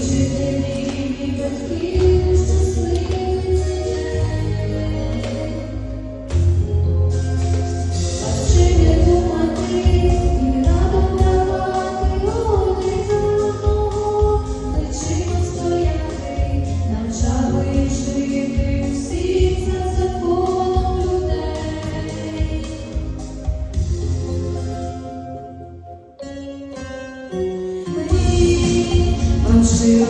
Вчителі батьки. Щиро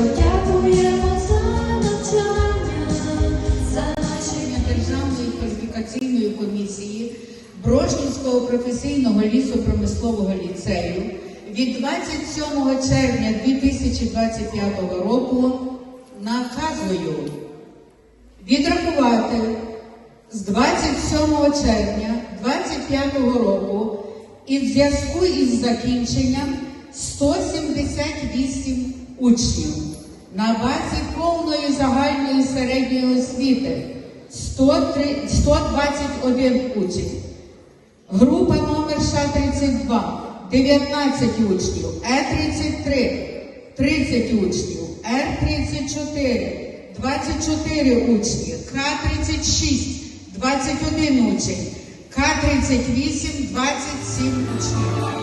Державної кваліфікаційної комісії Брошнівського професійного лісопромислового ліцею від 27 червня 2025 року наказую відрахувати з 27 червня 2025 року і в зв'язку із закінченням 178 учнів. На базі повної загальної середньої освіти 103, 121 учень. Група номер Ш-32 19 учнів, Е-33, 30 учнів, е Р-34, 24 учні, К-36, 21 учень, К-38, 27 учнів.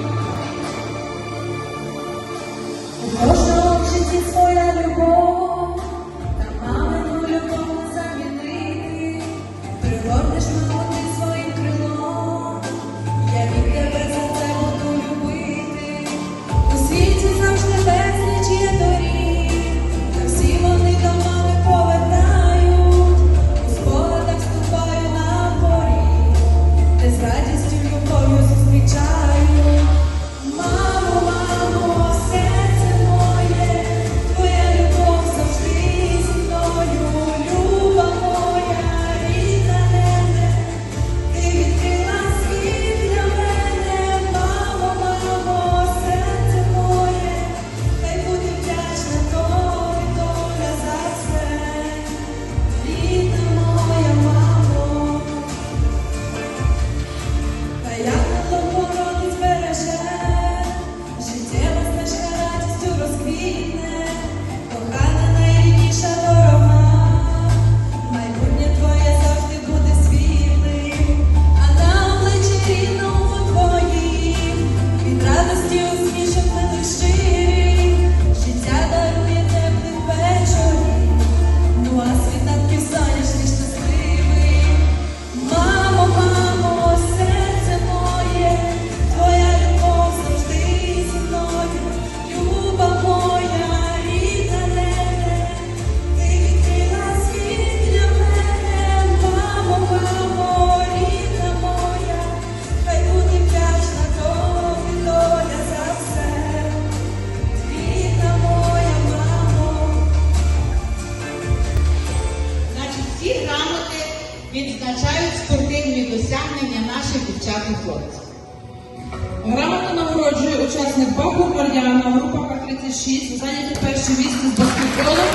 Грамота нагороджує учасник Баху-Корняна, група К-36, зайняті перші місце з баскетболу,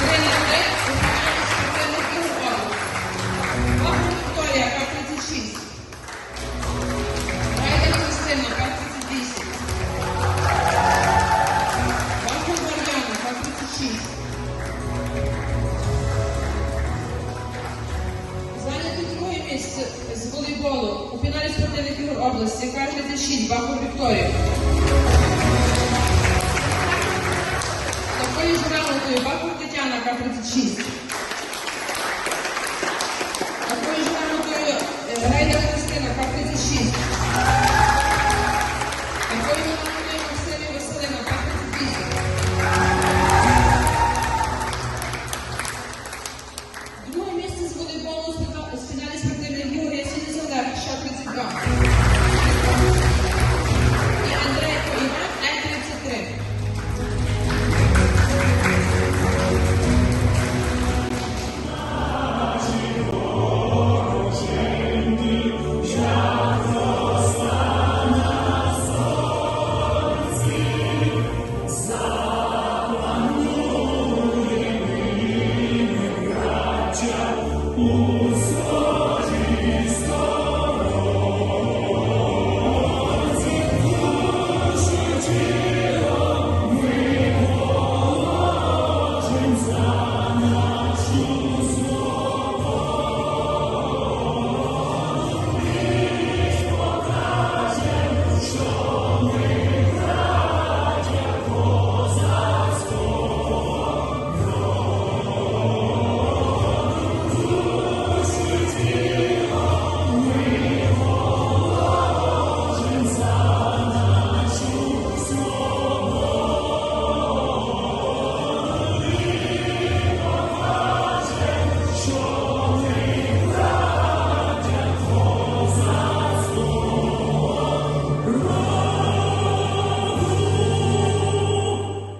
тренер Участь з волейболу у фіналі спортивних ігор області К-36 Баху Вікторію. Такою ж грамотою Бахур Тетяна К-36.